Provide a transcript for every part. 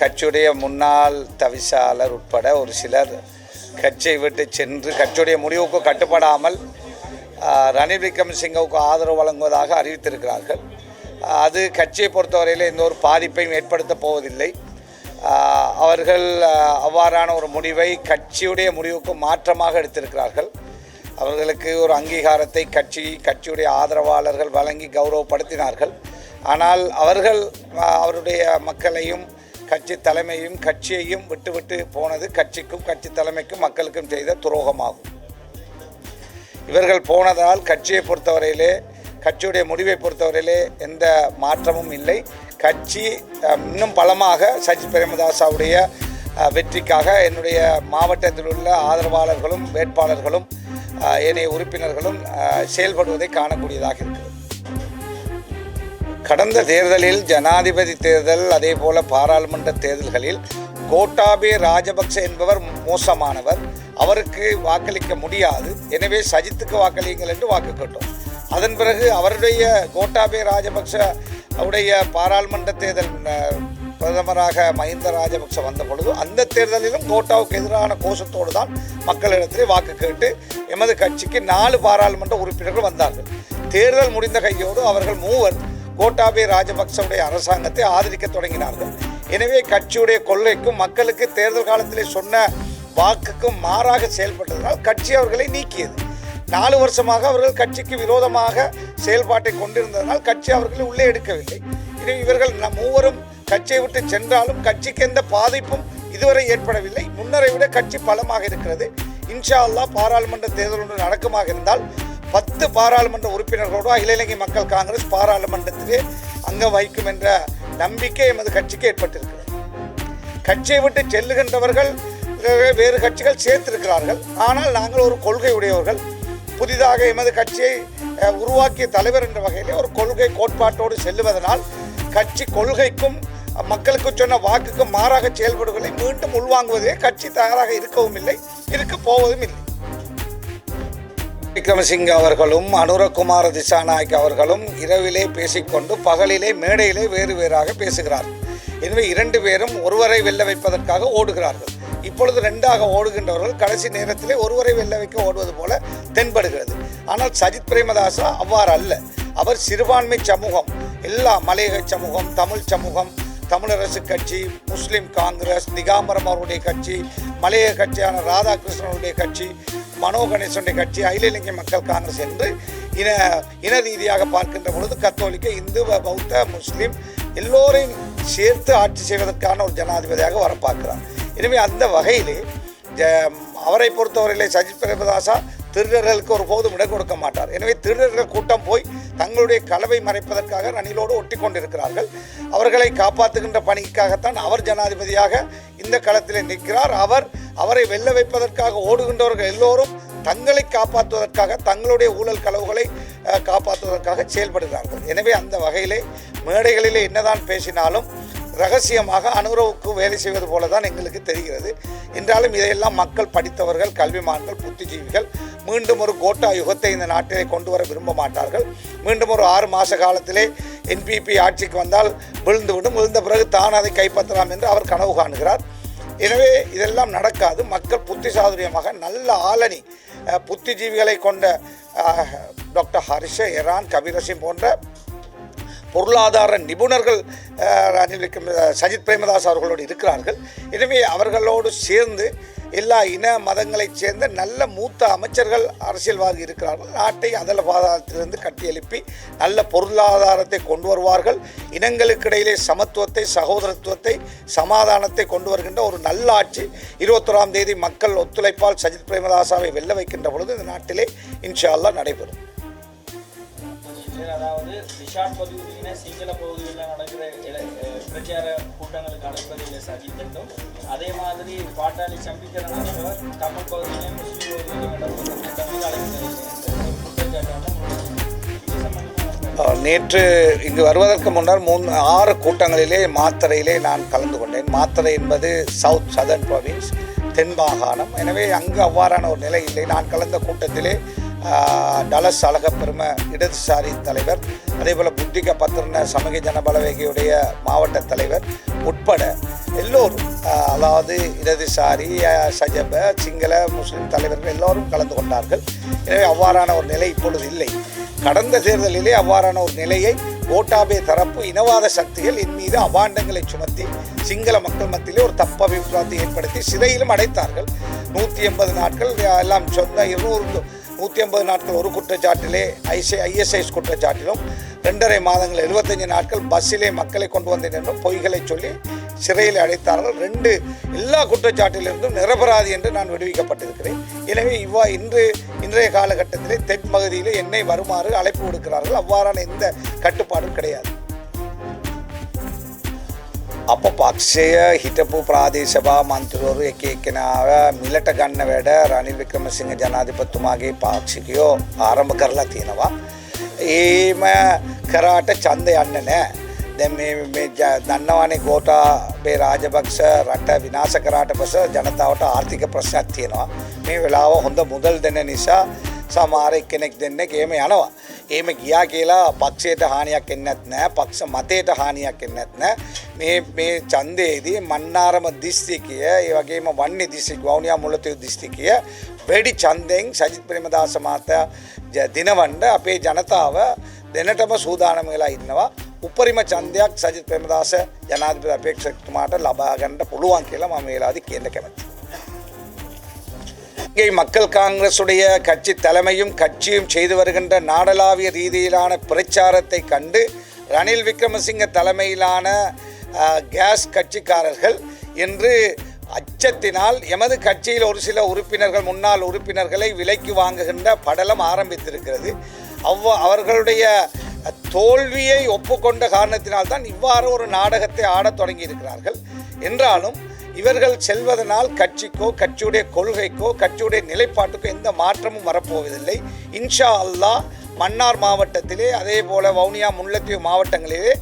கட்சியுடைய முன்னாள் தவிசாளர் உட்பட ஒரு சிலர் கட்சியை விட்டு சென்று கட்சியுடைய முடிவுக்கு கட்டுப்படாமல் ரணில் விக்ரம் சிங்கவுக்கு ஆதரவு வழங்குவதாக அறிவித்திருக்கிறார்கள். அது கட்சியை பொறுத்தவரையில் எந்த ஒரு பாதிப்பையும் ஏற்படுத்தப் போவதில்லை. அவர்கள் அவ்வாறான ஒரு முடிவை கட்சியுடைய முடிவுக்கு மாற்றமாக எடுத்திருக்கிறார்கள். அவர்களுக்கு ஒரு அங்கீகாரத்தை கட்சி கட்சியுடைய ஆதரவாளர்கள் வழங்கி கௌரவப்படுத்தினார்கள். ஆனால் அவர்கள் அவருடைய மக்களையும் கட்சி தலைமையும் கட்சியையும் விட்டுவிட்டு போனது கட்சிக்கும் கட்சி தலைமைக்கும் மக்களுக்கும் செய்த துரோகமாகும். இவர்கள் போனதால் கட்சியை பொறுத்தவரையிலே கட்சியுடைய முடிவை பொறுத்தவரையிலே எந்த மாற்றமும் இல்லை. கட்சி இன்னும் பலமாக சஜித் பிரேமதாசாவுடைய வெற்றிக்காக என்னுடைய மாவட்டத்தில் உள்ள ஆதரவாளர்களும் வேட்பாளர்களும் ஏனைய உறுப்பினர்களும் செயல்படுவதை காணக்கூடியதாக இருக்கிறது. கடந்த தேர்தலில் ஜனாதிபதி தேர்தல் அதே போல பாராளுமன்ற தேர்தல்களில் கோட்டாபே ராஜபக்ச என்பவர் மோசமானவர். அவருக்கு வாக்களிக்க முடியாது. எனவே சஜித்துக்கு வாக்களியுங்கள் என்று வாக்கு கேட்டோம். அதன் பிறகு அவருடைய கோட்டாபே ராஜபக்ச அவருடைய பாராளுமன்ற தேர்தல் பிரதமராக மஹிந்த ராஜபக்ச வந்த பொழுது அந்த தேர்தலிலும் கோட்டாவுக்கு எதிரான கோஷத்தோடு தான் மக்களிடத்திலே வாக்கு கேட்டு எமது கட்சிக்கு நாலு பாராளுமன்ற உறுப்பினர்கள் வந்தார்கள். தேர்தல் முடிந்த கையோடு அவர்கள் மூவர் கோட்டாபே ராஜபக்சவுடைய அரசாங்கத்தை ஆதரிக்க தொடங்கினார்கள். எனவே கட்சியுடைய கொள்கைக்கும் மக்களுக்கு தேர்தல் காலத்திலே சொன்ன வாக்குக்கும் மாறாக செயல்பட்டதனால் கட்சி அவர்களை நீக்கியது. நாலு வருஷமாக அவர்கள் கட்சிக்கு விரோதமாக செயல்பாட்டை கொண்டிருந்ததனால் கட்சி அவர்களை உள்ளே எடுக்கவில்லை. இனி இவர்கள் நம் மூவரும் கட்சியை விட்டு சென்றாலும் கட்சிக்கு எந்த பாதிப்பும் இதுவரை ஏற்படவில்லை. முன்னரை விட கட்சி பலமாக இருக்கிறது. இன்ஷா அல்லாஹ் பாராளுமன்ற தேர்தல் ஒன்று நடக்குமாக இருந்தால் பத்து பாராளுமன்ற உறுப்பினர்களோடு அகில இலங்கை மக்கள் காங்கிரஸ் பாராளுமன்றத்திலே அங்கம் வகிக்கும் என்ற நம்பிக்கை எமது கட்சிக்கு ஏற்பட்டிருக்கிறது. கட்சியை விட்டு செல்லுகின்றவர்கள் வேறு கட்சிகள் சேர்த்திருக்கிறார்கள். ஆனால் நாங்கள் ஒரு கொள்கை உடையவர்கள். புதிதாக எமது கட்சியை உருவாக்கிய தலைவர் என்ற வகையிலே ஒரு கொள்கை கோட்பாட்டோடு செல்லுவதனால் கட்சி கொள்கைக்கும் மக்களுக்கு சொன்ன வாக்குக்கும் மாறாக செயல்படுவதை மீண்டும் உள்வாங்குவதே கட்சி தயாராக இருக்கவும் இல்லை இருக்க போவதும் இல்லை விக்ரமசிங்க அவர்களும் அனுரகுமார திசாநாயக் அவர்களும் இரவிலே பேசிக்கொண்டு பகலிலே மேடையிலே வேறு வேறாக பேசுகிறார்கள் எனவே இரண்டு பேரும் ஒருவரை வெல்ல வைப்பதற்காக ஓடுகிறார்கள். இப்பொழுது ரெண்டாக ஓடுகின்றவர்கள் கடைசி நேரத்திலே ஒருவரை வெல்ல வைக்க ஓடுவது போல தென்படுகிறது. ஆனால் சஜித் பிரேமதாசா அவ்வாறு அல்ல அவர் சிறுபான்மை சமூகம் எல்லா மலையக சமூகம் தமிழ் சமூகம் தமிழரசு கட்சி முஸ்லீம் காங்கிரஸ் திகாம்பரம் அவருடைய கட்சி மலைய கட்சியான ராதாகிருஷ்ணனுடைய கட்சி மனோ கணேசனுடைய கட்சி அகில இலங்கை மக்கள் காங்கிரஸ் என்று இன இன ரீதியாக பார்க்கின்ற பொழுது கத்தோலிக்க இந்து பௌத்த முஸ்லீம் எல்லோரையும் சேர்த்து ஆட்சி செய்வதற்கான ஒரு ஜனாதிபதியாக வர பார்க்கிறார் எனவே அந்த வகையிலே ஜ- அவரை பொறுத்தவரையிலே சஜித் பிரேமதாசா திருடர்களுக்கு ஒரு போதும் இடம் கொடுக்க மாட்டார். எனவே திருடர்கள் கூட்டம் போய் தங்களுடைய களவை மறைப்பதற்காக ரணிலோடு ஒட்டி கொண்டிருக்கிறார்கள் அவர்களை காப்பாற்றுகின்ற பணிக்காகத்தான் அவர் ஜனாதிபதியாக இந்த களத்தில் நிற்கிறார். அவர் அவரை வெல்ல வைப்பதற்காக ஓடுகின்றவர்கள் எல்லோரும் தங்களை காப்பாற்றுவதற்காக தங்களுடைய ஊழல் களவுகளை காப்பாற்றுவதற்காக செயல்படுகிறார்கள். எனவே அந்த வகையிலே மேடைகளிலே என்னதான் பேசினாலும் ரகசியமாக அனுரவுக்கு வேலை செய்வது போல தான் எங்களுக்கு தெரிகிறது. என்றாலும் இதையெல்லாம் மக்கள் படித்தவர்கள் கல்விமான்கள் புத்திஜீவிகள் மீண்டும் ஒரு கோட்டா யுகத்தை இந்த நாட்டிலே கொண்டு வர விரும்ப மாட்டார்கள். மீண்டும் ஒரு ஆறு மாத காலத்திலே என்பிபி ஆட்சிக்கு வந்தால் விழுந்துவிடும். விழுந்த பிறகு தான் அதை கைப்பற்றலாம் என்று அவர் கனவு காணுகிறார். எனவே இதெல்லாம் நடக்காது. மக்கள் புத்தி சாதுரியமாக நல்ல ஆளணி புத்திஜீவிகளை கொண்ட டாக்டர் ஹரிஷ எரான் கபிரசிம் போன்ற பொருளாதார நிபுணர்கள் அஹ், சஜித் பிரேமதாஸ் அவர்களோடு இருக்கிறார்கள். எனவே அவர்களோடு சேர்ந்து எல்லா இன மதங்களைச் சேர்ந்த நல்ல மூத்த அமைச்சர்கள் அரசியல்வாதி இருக்கிறார்கள். நாட்டை அதல பாதாளத்திலிருந்து கட்டியெழுப்பி நல்ல பொருளாதாரத்தை கொண்டு வருவார்கள். இனங்களுக்கு இடையிலே சமத்துவத்தை சகோதரத்துவத்தை சமாதானத்தை கொண்டு வருகின்ற ஒரு நல்ல ஆட்சி இருபத்தொராம் தேதி மக்கள் ஒத்துழைப்பால் சஜித் பிரேமதாசாவை வெல்ல வைக்கின்ற பொழுது இந்த நாட்டிலே இன்ஷா அல்லா நடைபெறும். ரிஷாட் பகுதியின சிங்கள பகுதிகளில் நடக்கிற பிரச்சார கூட்டங்களுக்கு அழைப்பதில் சஜித் அதே மாதிரி பாட்டாளி சம்பிக்கரன் என்பவர் தமிழ் பகுதியிலும் முஸ்லீம் பகுதியிலும் நடக்கிற கூட்டங்களுக்கு நேற்று இங்கு வருவதற்கு முன்னர் மூணு ஆறு கூட்டங்களிலே மாத்தரையிலே நான் கலந்து கொண்டேன் மாத்தரை என்பது சவுத் சதர்ன் ப்ரொவின்ஸ் தென் மாகாணம் எனவே அங்கு அவ்வாறான ஒரு நிலை இல்லை நான் கலந்த கூட்டத்திலே டலஸ் அழக பெருமை இடதுசாரி தலைவர். அதேபோல் புத்திக பத்திரன சமூக ஜனபலவேகியுடைய மாவட்ட தலைவர் உட்பட எல்லோரும் அதாவது இடதுசாரி சஜப சிங்கள முஸ்லீம் தலைவர்கள் எல்லோரும் கலந்து கொண்டார்கள். எனவே அவ்வாறான ஒரு நிலை இப்பொழுது இல்லை. கடந்த தேர்தலிலே அவ்வாறான ஒரு நிலையை கோட்டாபே தரப்பு இனவாத சக்திகள் என் மீது அபாண்டங்களை சுமத்தி சிங்கள மக்கள் மத்தியிலே ஒரு தப்பபிப்பிராயத்தை ஏற்படுத்தி சிறையிலும் அடைத்தார்கள். நூற்றி எண்பது நாட்கள் எல்லாம் சொந்த இருநூறு நூற்றி ஐம்பது நாட்கள் ஒரு குற்றச்சாட்டிலே ஐசி ஐஎஸ்ஐஸ் குற்றச்சாட்டிலும் ரெண்டரை மாதங்கள் எழுபத்தஞ்சு நாட்கள் பஸ்ஸிலே மக்களை கொண்டு வந்தேன் என்றும் பொய்களை சொல்லி சிறையில் அடைத்தார்கள். ரெண்டு எல்லா குற்றச்சாட்டிலிருந்தும் நிரபராதி என்று நான் விடுவிக்கப்பட்டிருக்கிறேன். எனவே இவ்வா இன்று இன்றைய காலகட்டத்திலே தென் பகுதியிலே என்னை வருமாறு அழைப்பு விடுக்கிறார்கள். அவ்வாறான எந்த கட்டுப்பாடும் கிடையாது. අප පක්ෂය හිටපු ප්‍රාදේශභා මන්ත්‍රවරු එක එක්කෙනාව මිලට ගන්න වැඩ රනිල් වික්‍රමසිංහ ජනාධිපත්තුමාගේ පාක්ෂිකයෝ ආරම්භ කරලා තියෙනවා. ඒම කරාට චන්ද යන්න නෑ. දැන් මේ මේ ජ- දන්නවනේ ගෝටාබේ රාජපක්ෂ රට විනාශ කරාට පස ජනතාවට ආර්ථික ප්‍රශ්නයක් තියෙනවා. මේ වෙලාව හොඳ මුදල් දෙන නිසා සමහරෙක් කෙනෙක් දෙන්න ගේම යනවා. ඒම ගියා කියලා පක්ෂයට හානියක් එන්නත් නෑ පක්ෂ මතයට හානියක් එන්නත් නෑ. මේ මේ චන්දයේදී මන්නාරම දිස්තිකය ඒවගේම වන්නේ දිස්සික් වවුනියා මුලතයු දිස්තිකය වැඩි චන්දයෙන් සජිත් ප්‍රමදාස මාතය දිනවන්ඩ අපේ ජනතාව දෙනටම සූදානම වෙලා ඉන්නවා. උපරිම චන්දයක් සජිත් ප්‍රමදාස ජනාධිපති අපේක්ෂකතුමාට ලබාගන්නට පුළුවන් කියලා මම වෙලාදී කියන්න කැමති இங்கே மக்கள் காங்கிரசுடைய கட்சி தலைமையும் கட்சியும் செய்து வருகின்ற நாடளாவிய ரீதியிலான பிரச்சாரத்தை கண்டு ரணில் விக்ரமசிங்க தலைமையிலான கேஸ் கட்சிக்காரர்கள் இன்று அச்சத்தினால் எமது கட்சியில் ஒரு சில உறுப்பினர்கள் முன்னாள் உறுப்பினர்களை விலைக்கு வாங்குகின்ற படலம் ஆரம்பித்திருக்கிறது. அவ்வ அவர்களுடைய தோல்வியை ஒப்புக்கொண்ட காரணத்தினால்தான் இவ்வாறு ஒரு நாடகத்தை ஆடத் தொடங்கி இருக்கிறார்கள் என்றாலும் இவர்கள் செல்வதனால் கட்சிக்கோ கட்சியுடைய கொள்கைக்கோ கட்சியுடைய நிலைப்பாட்டுக்கோ எந்த மாற்றமும் வரப்போவதில்லை. இன்ஷா அல்லாஹ் மன்னார் மாவட்டத்திலே அதே போல வவுனியா முல்லைத்தீவு மாவட்டங்களிலே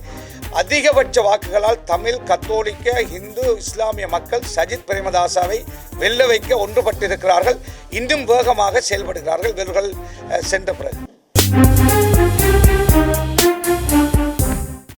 அதிகபட்ச வாக்குகளால் தமிழ் கத்தோலிக்க இந்து இஸ்லாமிய மக்கள் சஜித் பிரேமதாசாவை வெல்ல வைக்க ஒன்றுபட்டிருக்கிறார்கள். இன்னும் வேகமாக செயல்படுகிறார்கள். இவர்கள் சென்ற பிறகு.